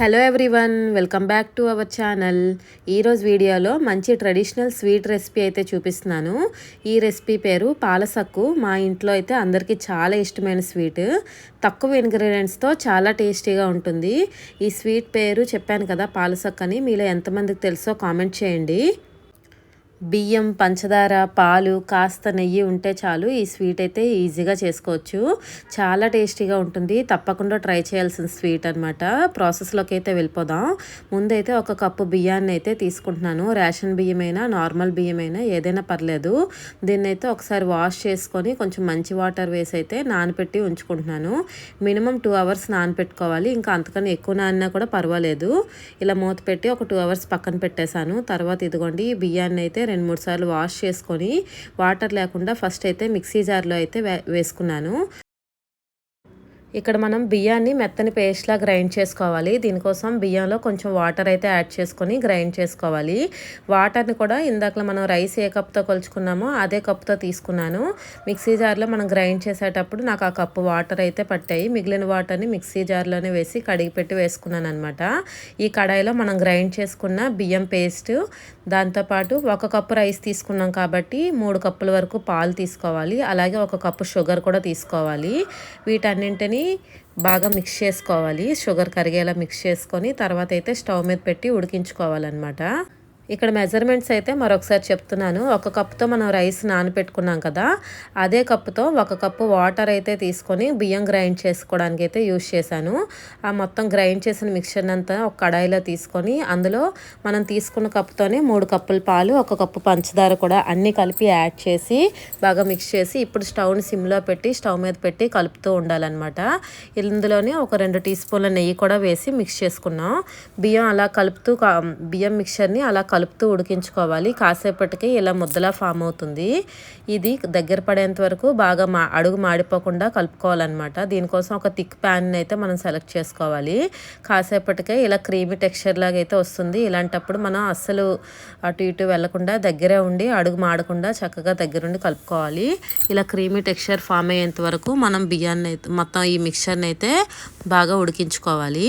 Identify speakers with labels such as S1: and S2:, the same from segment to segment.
S1: Hello everyone welcome back to our channel ఈరోజు వీడియోలో మంచి ట్రెడిషనల్ స్వీట్ రెసిపీ అయితే చూపిస్తున్నాను. ఈ రెసిపీ పేరు పాలసక్కు. మా ఇంట్లో అయితే అందరికీ చాలా ఇష్టమైన స్వీట్ తక్కువ ఇంగ్రీడియంట్స్తో చాలా టేస్టీగా ఉంటుంది. ఈ స్వీట్ పేరు చెప్పాను కదా పాలసక్కు అని మీలో ఎంతమందికి తెలుసో కామెంట్ చేయండి. బియ్యం పంచదార పాలు కాస్త నెయ్యి ఉంటే చాలు. ఈ స్వీట్ అయితే ఈజీగా చేసుకోవచ్చు. చాలా టేస్టీగా ఉంటుంది. తప్పకుండా ట్రై చేయాల్సిన స్వీట్ అనమాట ప్రాసెస్లోకి అయితే వెళ్ళిపోదాం. ముందైతే ఒక కప్పు బియ్యాన్ని అయితే తీసుకుంటున్నాను. రేషన్ బియ్యమైనా నార్మల్ బియ్యమైనా ఏదైనా పర్లేదు. దీన్ని అయితే ఒకసారి వాష్ చేసుకొని కొంచెం మంచి వాటర్ వేసి అయితే నానపెట్టి ఉంచుకుంటున్నాను. మినిమం టూ అవర్స్ నానపెట్టుకోవాలి. ఇంకా అంతకన్నా ఎక్కువ నానినా కూడా పర్వాలేదు. ఇలా మూత పెట్టి ఒక టూ అవర్స్ పక్కన పెట్టేశాను. తర్వాత ఇదిగోండి ఈ బియ్యాన్ని అయితే రెండు మూడు సార్లు వాష్ చేసుకొని వాటర్ లేకుండా ఫస్ట్ అయితే మిక్సీ జార్లో అయితే వేసుకున్నాను. ఇక్కడ మనం బియ్యాన్ని మెత్తని పేస్ట్లా గ్రైండ్ చేసుకోవాలి. దీనికోసం బియ్యంలో కొంచెం వాటర్ అయితే యాడ్ చేసుకొని గ్రైండ్ చేసుకోవాలి. వాటర్ని కూడా ఇందాక మనం రైస్ ఏ కప్తో కొలుచుకున్నామో అదే కప్తో తీసుకున్నాను. మిక్సీ జార్లో మనం గ్రైండ్ చేసేటప్పుడు నాకు ఆ కప్పు వాటర్ అయితే పట్టాయి. మిగిలిన వాటర్ని మిక్సీ జార్లోనే వేసి కడిగి పెట్టి వేసుకున్నాను అనమాట ఈ కడాయిలో మనం గ్రైండ్ చేసుకున్న బియ్యం పేస్ట్ దాంతోపాటు ఒక కప్పు రైస్ తీసుకున్నాం కాబట్టి మూడు కప్పుల వరకు పాలు తీసుకోవాలి. అలాగే ఒక కప్పు షుగర్ కూడా తీసుకోవాలి. వీటన్నింటినీ బాగా మిక్స్ చేసుకోవాలి. షుగర్ కరిగేలా మిక్స్ చేసుకొని తర్వాత అయితే స్టవ్ మీద పెట్టి ఉడికించుకోవాలన్నమాట. ఇక్కడ మెజర్మెంట్స్ అయితే మరొకసారి చెప్తున్నాను. ఒక కప్పుతో మనం రైస్ నానపెట్టుకున్నాం కదా అదే కప్పుతో ఒక కప్పు వాటర్ అయితే తీసుకొని బియ్యం గ్రైండ్ చేసుకోవడానికి అయితే యూజ్ చేశాను. ఆ మొత్తం గ్రైండ్ చేసిన మిక్చర్ అంతా ఒక కడాయిలో తీసుకొని అందులో మనం తీసుకున్న కప్పుతోనే మూడు కప్పుల పాలు ఒక కప్పు పంచదార కూడా అన్నీ కలిపి యాడ్ చేసి బాగా మిక్స్ చేసి ఇప్పుడు స్టవ్ని సిమ్లో పెట్టి స్టవ్ మీద పెట్టి కలుపుతూ ఉండాలన్నమాట. ఇందులోనే ఒక రెండు టీ స్పూన్ల నెయ్యి కూడా వేసి మిక్స్ చేసుకున్నాం. బియ్యం అలా కలుపుతూ బియ్యం మిక్చర్ని అలా కలుపుతూ ఉడికించుకోవాలి. కాసేపటికి ఇలా ముద్దలా ఫామ్ అవుతుంది. ఇది దగ్గర పడేంత వరకు బాగా మా అడుగు మాడిపోకుండా కలుపుకోవాలన్నమాట. దీనికోసం ఒక థిక్ ప్యాన్ అయితే మనం సెలెక్ట్ చేసుకోవాలి. కాసేపటికే ఇలా క్రీమీ టెక్స్చర్ లాగా అయితే వస్తుంది. ఇలాంటప్పుడు మనం అస్సలు అటు ఇటు వెళ్ళకుండా దగ్గరే ఉండి అడుగు మాడకుండా చక్కగా దగ్గరుండి కలుపుకోవాలి. ఇలా క్రీమీ టెక్స్చర్ ఫామ్ అయ్యేంత వరకు మనం బియ్యాన్ని అయితే మొత్తం ఈ మిక్చర్ని అయితే బాగా ఉడికించుకోవాలి.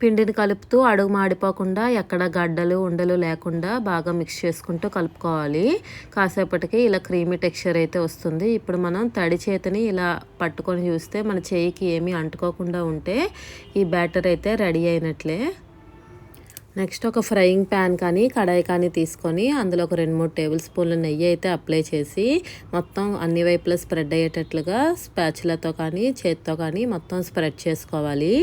S1: పిండిని కలుపుతూ అడుగు మాడిపోకుండా ఎక్కడ గడ్డలు ఉండలు లేకుండా బాగా మిక్స్ చేసుకుంటూ కలుపుకోవాలి. కాసేపటికి ఇలా క్రీమీ టెక్స్చర్ అయితే వస్తుంది. ఇప్పుడు మనం తడి చేతిని ఇలా పట్టుకొని చూస్తే మన చేయికి ఏమీ అంటుకోకుండా ఉంటే ఈ బ్యాటర్ అయితే రెడీ అయినట్లే. నెక్స్ట్ ఒక ఫ్రైయింగ్ ప్యాన్ కానీ కడాయి కానీ తీసుకొని అందులో ఒక రెండు మూడు టేబుల్ స్పూన్ల నెయ్యి అయితే అప్లై చేసి మొత్తం అన్ని వైపులా స్ప్రెడ్ అయ్యేటట్లుగా స్పాచులతో కానీ చేత్తో కానీ మొత్తం స్ప్రెడ్ చేసుకోవాలి.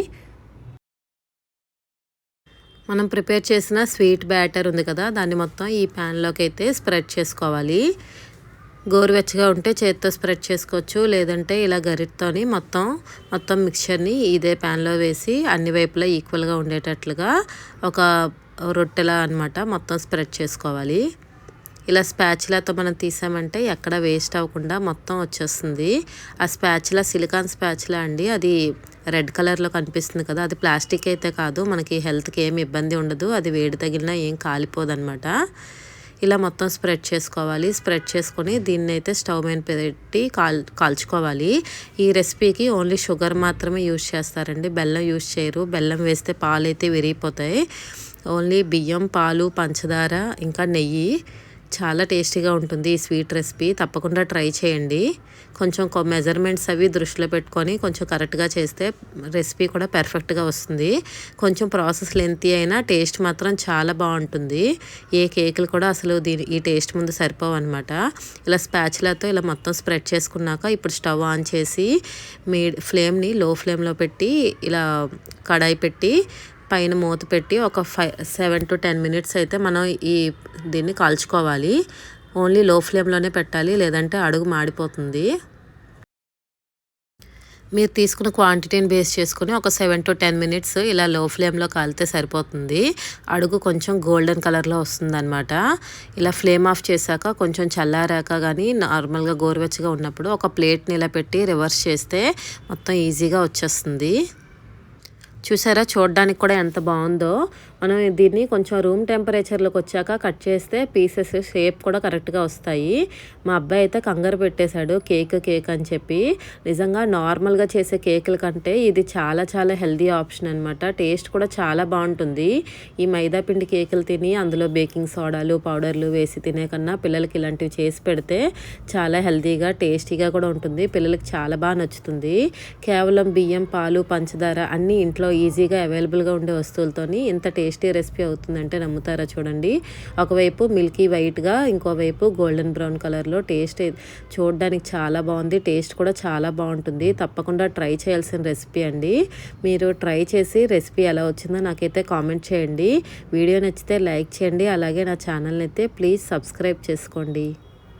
S1: మనం ప్రిపేర్ చేసిన స్వీట్ బ్యాటర్ ఉంది కదా దాన్ని మొత్తం ఈ ప్యాన్లోకి అయితే స్ప్రెడ్ చేసుకోవాలి. గోరువెచ్చగా ఉంటే చేతితో స్ప్రెడ్ చేసుకోవచ్చు లేదంటే ఇలా గరిటతోని మొత్తం మొత్తం మిక్చర్ని ఇదే ప్యాన్లో వేసి అన్ని వైపులా ఈక్వల్గా ఉండేటట్లుగా ఒక రొట్టెలా అనమాట మొత్తం స్ప్రెడ్ చేసుకోవాలి. ఇలా స్పాచ్లతో మనం తీసామంటే ఎక్కడ వేస్ట్ అవ్వకుండా మొత్తం వచ్చేస్తుంది. ఆ స్పాచ్లా సిలికాన్ స్పాచ్లా అండి. అది రెడ్ కలర్లో కనిపిస్తుంది కదా. అది ప్లాస్టిక్ అయితే కాదు. మనకి హెల్త్కి ఏమి ఇబ్బంది ఉండదు. అది వేడి తగిలినా ఏం కాలిపోదనమాట ఇలా మొత్తం స్ప్రెడ్ చేసుకోవాలి. స్ప్రెడ్ చేసుకొని దీన్ని అయితే స్టవ్ మీద పెట్టి కాల్ కాల్చుకోవాలి. ఈ రెసిపీకి ఓన్లీ షుగర్ మాత్రమే యూజ్ చేస్తారండి. బెల్లం యూజ్ చేయరు. బెల్లం వేస్తే పాలు అయితే విరిగిపోతాయి. ఓన్లీ బియ్యం పాలు పంచదార ఇంకా నెయ్యి చాలా టేస్టీగా ఉంటుంది ఈ స్వీట్ రెసిపీ. తప్పకుండా ట్రై చేయండి. కొంచెం మెజర్మెంట్స్ అవి దృష్టిలో పెట్టుకొని కొంచెం కరెక్ట్గా చేస్తే రెసిపీ కూడా పెర్ఫెక్ట్గా వస్తుంది. కొంచెం ప్రాసెస్ లెంతీ అయినా టేస్ట్ మాత్రం చాలా బాగుంటుంది. ఏ కేకులు కూడా అసలు దీని ఈ టేస్ట్ ముందు సరిపోవు అనమాట ఇలా స్పాచ్లతో ఇలా మొత్తం స్ప్రెడ్ చేసుకున్నాక ఇప్పుడు స్టవ్ ఆన్ చేసి మీ ఫ్లేమ్ని లో ఫ్లేమ్లో పెట్టి ఇలా కడాయి పెట్టి పైన మూత పెట్టి ఒక five seven to ten minutes అయితే మనం ఈ దీన్ని కాల్చుకోవాలి. ఓన్లీ లో ఫ్లేమ్లోనే పెట్టాలి లేదంటే అడుగు మాడిపోతుంది. మీరు తీసుకున్న క్వాంటిటీని బేస్ చేసుకుని ఒక సెవెన్ టు టెన్ మినిట్స్ ఇలా లో ఫ్లేమ్లో కాలితే సరిపోతుంది. అడుగు కొంచెం గోల్డెన్ కలర్లో వస్తుందన్నమాట. ఇలా ఫ్లేమ్ ఆఫ్ చేశాక కొంచెం చల్లారాక కానీ నార్మల్గా గోరువెచ్చగా ఉన్నప్పుడు ఒక ప్లేట్ని ఇలా పెట్టి రివర్స్ చేస్తే మొత్తం ఈజీగా వచ్చేస్తుంది. చూసారా? చూడడానికి కూడా ఎంత బాగుందో. మనం దీన్ని కొంచెం రూమ్ టెంపరేచర్లోకి వచ్చాక కట్ చేస్తే పీసెస్ షేప్ కూడా కరెక్ట్గా వస్తాయి. మా అబ్బాయి అయితే కంగారు పెట్టేశాడు కేక్ కేక్ అని చెప్పి. నిజంగా నార్మల్గా చేసే కేకుల కంటే ఇది చాలా చాలా హెల్దీ ఆప్షన్ అనమాట టేస్ట్ కూడా చాలా బాగుంటుంది. ఈ మైదా పిండి కేకులు తిని అందులో బేకింగ్ సోడాలు పౌడర్లు వేసి తినే కన్నా పిల్లలకి ఇలాంటివి చేసి పెడితే చాలా హెల్తీగా టేస్టీగా కూడా ఉంటుంది. పిల్లలకి చాలా బాగా నచ్చుతుంది. కేవలం బియ్యం పాలు పంచదార అన్నీ ఇంట్లో ఈజీగా అవైలబుల్గా ఉండే వస్తువులతోని ఇంత టేస్టీ రెసిపీ అవుతుందంటే నమ్ముతారా చూడండి. ఒకవైపు మిల్కీ వైట్గా ఇంకోవైపు గోల్డెన్ బ్రౌన్ కలర్లో టేస్ట్ చూడడానికి చాలా బాగుంది టేస్ట్ కూడా చాలా బాగుంటుంది. తప్పకుండా ట్రై చేయాల్సిన రెసిపీ అండి. మీరు ట్రై చేసి రెసిపీ ఎలా వచ్చిందో నాకైతే కామెంట్ చేయండి. వీడియో నచ్చితే లైక్ చేయండి అలాగే నా ఛానల్ని అయితే ప్లీజ్ సబ్స్క్రైబ్ చేసుకోండి.